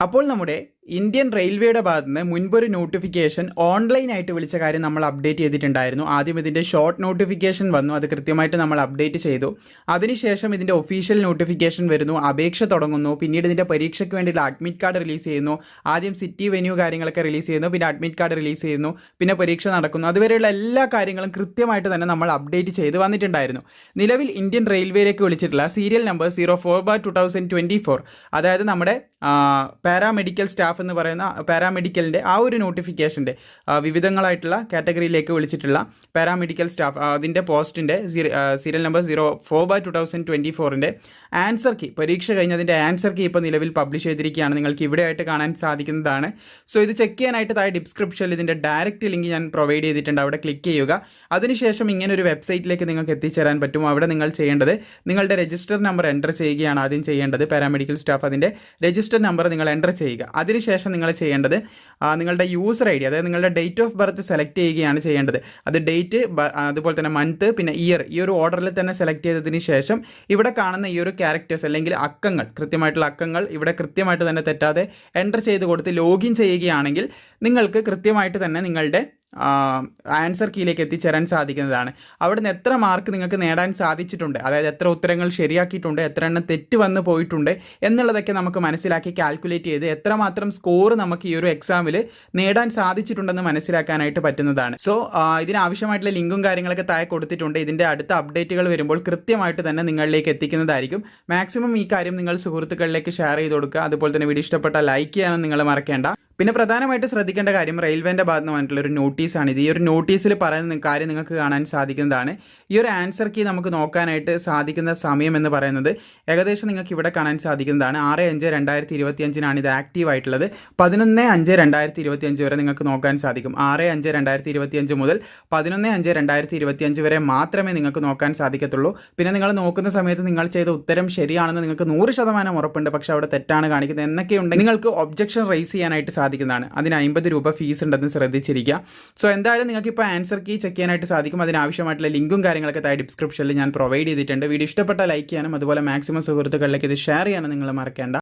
അപ്പോൾ നമ്മുടെ ഇന്ത്യൻ റെയിൽവേയുടെ ഭാഗത്ത് നിന്ന് മുൻപൊരു നോട്ടിഫിക്കേഷൻ ഓൺലൈനായിട്ട് വിളിച്ച കാര്യം നമ്മൾ അപ്ഡേറ്റ് ചെയ്തിട്ടുണ്ടായിരുന്നു. ആദ്യം ഇതിന്റെ ഷോർട്ട് നോട്ടിഫിക്കേഷൻ വന്നു. അത് കൃത്യമായിട്ട് നമ്മൾ അപ്ഡേറ്റ് ചെയ്തു. അതിനുശേഷം ഇതിന്റെ ഒഫീഷ്യൽ നോട്ടിഫിക്കേഷൻ വരുന്നു. അപേക്ഷ തുടങ്ങുന്നു. പിന്നീട് ഇതിന്റെ പരീക്ഷയ്ക്ക് വേണ്ടിയുള്ള അഡ്മിറ്റ് കാർഡ് റിലീസ് ചെയ്യുന്നു. ആദ്യം സിറ്റി വെന്യൂ കാര്യങ്ങളൊക്കെ റിലീസ് ചെയ്യുന്നു. പിന്നെ അഡ്മിറ്റ് കാർഡ് റിലീസ് ചെയ്യുന്നു. പിന്നെ പരീക്ഷ നടക്കുന്നു. അതുവരെയുള്ള എല്ലാ കാര്യങ്ങളും കൃത്യമായിട്ട് തന്നെ നമ്മൾ അപ്ഡേറ്റ് ചെയ്ത് വന്നിട്ടുണ്ടായിരുന്നു. നിലവിൽ ഇന്ത്യൻ റെയിൽവേയിലേക്ക് വിളിച്ചിട്ടുള്ള serial number zero four bar two thousand twenty four അതായത് നമ്മുടെ പാരാമെഡിക്കൽ സ്റ്റാഫ് എന്ന് പറയുന്ന പാരാമെഡിക്കലിന്റെ ആ ഒരു നോട്ടിഫിക്കേഷന്റെ വിവിധങ്ങളായിട്ടുള്ള കാറ്റഗറിയിലേക്ക് വിളിച്ചിട്ടുള്ള പാരാമെഡിക്കൽ സ്റ്റാഫ് അതിന്റെ പോസ്റ്റിന്റെ serial number zero four by two thousand twenty ഫോറിന്റെ ആൻസർ കീ പരീക്ഷ കഴിഞ്ഞതിന്റെ ആൻസർ കീ ഇപ്പോൾ നിലവിൽ പബ്ലിഷ് ചെയ്തിരിക്കുകയാണ്. നിങ്ങൾക്ക് ഇവിടെ ആയിട്ട് കാണാൻ സാധിക്കുന്നതാണ്. സോ ഇത് ചെക്ക് ചെയ്യാനായിട്ട് താഴെ ഡിസ്ക്രിപ്ഷനിൽ ഇതിന്റെ ഡയറക്റ്റ് ലിങ്ക് ഞാൻ പ്രൊവൈഡ് ചെയ്തിട്ടുണ്ട്. അവിടെ ക്ലിക്ക് ചെയ്യുക. അതിനുശേഷം ഇങ്ങനെ ഒരു വെബ്സൈറ്റിലേക്ക് നിങ്ങൾക്ക് എത്തിച്ചേരാൻ പറ്റും. അവിടെ നിങ്ങൾ ചെയ്യേണ്ടത് നിങ്ങളുടെ രജിസ്റ്റർ നമ്പർ എന്റർ ചെയ്യുകയാണ് ആദ്യം ചെയ്യേണ്ടത്. പാരാമെഡിക്കൽ സ്റ്റാഫ് അതിന്റെ രജിസ്റ്റർ നമ്പർ നിങ്ങൾ എന്റർ ചെയ്യുക. അതിനുശേഷം നിങ്ങൾ ചെയ്യേണ്ടത് നിങ്ങളുടെ യൂസർ ഐ ഡി അതായത് നിങ്ങളുടെ ഡേറ്റ് ഓഫ് ബർത്ത് സെലക്ട് ചെയ്യുകയാണ് ചെയ്യേണ്ടത്. അത് ഡേറ്റ് അതുപോലെ തന്നെ മന്ത് പിന്നെ ഇയർ ഈ ഒരു ഓർഡറിൽ തന്നെ സെലക്ട് ചെയ്തതിന് ശേഷം ഇവിടെ കാണുന്ന ഈ ഒരു ക്യാരക്ടേഴ്സ് അല്ലെങ്കിൽ അക്കങ്ങൾ കൃത്യമായിട്ടുള്ള അക്കങ്ങൾ ഇവിടെ കൃത്യമായിട്ട് തന്നെ തെറ്റാതെ എന്റർ ചെയ്ത് കൊടുത്ത് ലോഗിൻ ചെയ്യുകയാണെങ്കിൽ നിങ്ങൾക്ക് കൃത്യമായിട്ട് തന്നെ നിങ്ങളുടെ ആൻസർ കീയിലേക്ക് എത്തിച്ചേരാൻ സാധിക്കുന്നതാണ്. അവിടുന്ന് എത്ര മാർക്ക് നിങ്ങൾക്ക് നേടാൻ സാധിച്ചിട്ടുണ്ട്? അതായത് എത്ര ഉത്തരങ്ങൾ ശരിയാക്കിയിട്ടുണ്ട് എത്ര എണ്ണം തെറ്റ് വന്ന് പോയിട്ടുണ്ട് എന്നുള്ളതൊക്കെ നമുക്ക് മനസ്സിലാക്കി കാൽക്കുലേറ്റ് ചെയ്ത് എത്രമാത്രം സ്കോർ നമുക്ക് ഈ ഒരു എക്സാമിൽ നേടാൻ സാധിച്ചിട്ടുണ്ടെന്ന് മനസ്സിലാക്കാനായിട്ട് പറ്റുന്നതാണ്. സോ ഇതിനാവശ്യമായിട്ടുള്ള ലിങ്കും കാര്യങ്ങളൊക്കെ താഴെ കൊടുത്തിട്ടുണ്ട്. ഇതിന്റെ അടുത്ത അപ്ഡേറ്റുകൾ വരുമ്പോൾ കൃത്യമായിട്ട് തന്നെ നിങ്ങളിലേക്ക് എത്തിക്കുന്നതായിരിക്കും. മാക്സിമം ഈ കാര്യം നിങ്ങൾ സുഹൃത്തുക്കളിലേക്ക് ഷെയർ ചെയ്ത് കൊടുക്കുക. അതുപോലെ തന്നെ വീഡിയോ ഇഷ്ടപ്പെട്ട ലൈക്ക് ചെയ്യാനും നിങ്ങൾ മറക്കേണ്ട. പിന്നെ പ്രധാനമായിട്ട് ശ്രദ്ധിക്കേണ്ട കാര്യം റെയിൽവേന്റെ ഭാഗത്ത് നിന്ന് വന്നിട്ടുള്ള ഒരു നോട്ടീസാണ് ഇത് ഈ ഒരു നോട്ടീസിൽ പറയുന്ന കാര്യം നിങ്ങൾക്ക് കാണാൻ സാധിക്കുന്നതാണ്. ഈ ഒരു ആൻസർ കീ നമുക്ക് നോക്കാനായിട്ട് സാധിക്കുന്ന സമയം എന്ന് പറയുന്നത് ഏകദേശം നിങ്ങൾക്ക് ഇവിടെ കാണാൻ സാധിക്കുന്നതാണ്. ആറ് അഞ്ച് രണ്ടായിരത്തി ഇരുപത്തി അഞ്ചിനാണ് ഇത് ആക്റ്റീവ് ആയിട്ടുള്ളത്. പതിനൊന്ന് അഞ്ച് രണ്ടായിരത്തി ഇരുപത്തി അഞ്ച് വരെ നിങ്ങൾക്ക് നോക്കാൻ സാധിക്കും. ആറ് അഞ്ച് രണ്ടായിരത്തി ഇരുപത്തി അഞ്ച് മുതൽ പതിനൊന്ന് അഞ്ച് രണ്ടായിരത്തി ഇരുപത്തി അഞ്ച് വരെ മാത്രമേ നിങ്ങൾക്ക് നോക്കാൻ സാധിക്കത്തുള്ളൂ. പിന്നെ നിങ്ങൾ നോക്കുന്ന സമയത്ത് നിങ്ങൾ ചെയ്ത ഉത്തരം ശരിയാണെന്ന് നിങ്ങൾക്ക് നൂറ് ശതമാനം ഉറപ്പുണ്ട്. പക്ഷേ അവിടെ തെറ്റാണ് കാണിക്കുന്നത്. എന്നൊക്കെ ഉണ്ടെങ്കിൽ നിങ്ങൾക്ക് ഒബ്ജക്ഷൻ റേസ് ചെയ്യാനായിട്ട് സാധിക്കുന്നതാണ്. അതിന് അമ്പത് രൂപ ഫീസ് ഉണ്ടെന്ന് ശ്രദ്ധിച്ചിരിക്കുക. സോ എന്തായാലും നിങ്ങൾക്ക് ഇപ്പോൾ ആൻസർ കീ ചെക്ക് ചെയ്യാനായിട്ട് സാധിക്കും. അതിനാവശ്യമായിട്ടുള്ള ലിങ്കും കാര്യങ്ങളൊക്കെ താഴെ ഡിസ്ക്രിപ്ഷനിൽ ഞാൻ പ്രൊവൈഡ് ചെയ്തിട്ടുണ്ട്. വീഡിയോ ഇഷ്ടപ്പെട്ട ലൈക്ക് ചെയ്യാനും അതുപോലെ മാക്സിമം സുഹൃത്തുക്കളിലേക്ക് ഇത് ഷെയർ ചെയ്യാനും നിങ്ങൾ മറക്കേണ്ട.